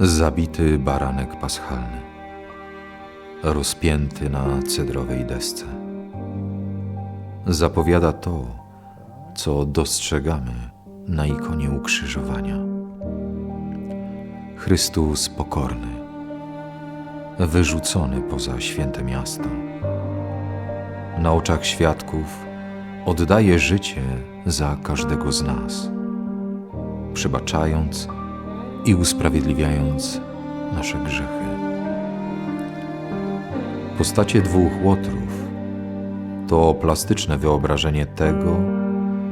Zabity baranek paschalny, rozpięty na cedrowej desce. Zapowiada to, co dostrzegamy na ikonie ukrzyżowania. Chrystus pokorny, wyrzucony poza święte miasto. Na oczach świadków oddaje życie za każdego z nas, przebaczając i usprawiedliwiając nasze grzechy. Postacie dwóch łotrów to plastyczne wyobrażenie tego,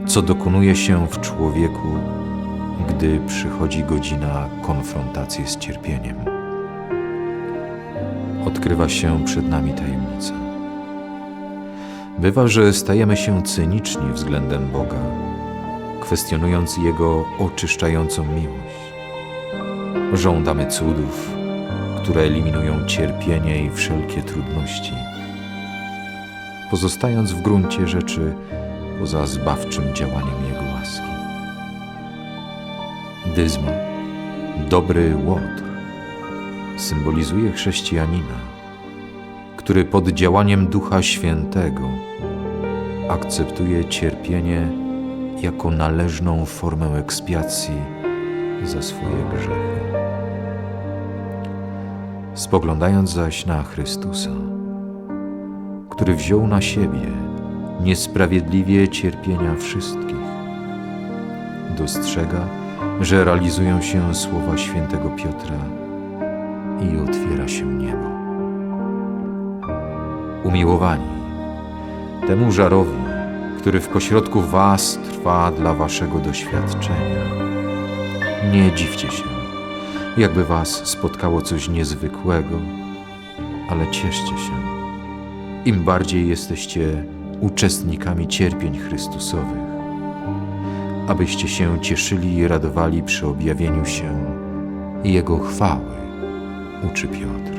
co dokonuje się w człowieku, gdy przychodzi godzina konfrontacji z cierpieniem. Odkrywa się przed nami tajemnica. Bywa, że stajemy się cyniczni względem Boga, kwestionując Jego oczyszczającą miłość. Żądamy cudów, które eliminują cierpienie i wszelkie trudności, pozostając w gruncie rzeczy poza zbawczym działaniem Jego łaski. Dyzma, dobry łotr, symbolizuje chrześcijanina, który pod działaniem Ducha Świętego akceptuje cierpienie jako należną formę ekspiacji za swoje grzechy. Spoglądając zaś na Chrystusa, który wziął na siebie niesprawiedliwie cierpienia wszystkich, dostrzega, że realizują się słowa świętego Piotra i otwiera się niebo. Umiłowani, temu żarowi, który w pośrodku Was trwa dla Waszego doświadczenia, nie dziwcie się, jakby Was spotkało coś niezwykłego, ale cieszcie się. Im bardziej jesteście uczestnikami cierpień Chrystusowych, abyście się cieszyli i radowali przy objawieniu się Jego chwały, uczy Piotr.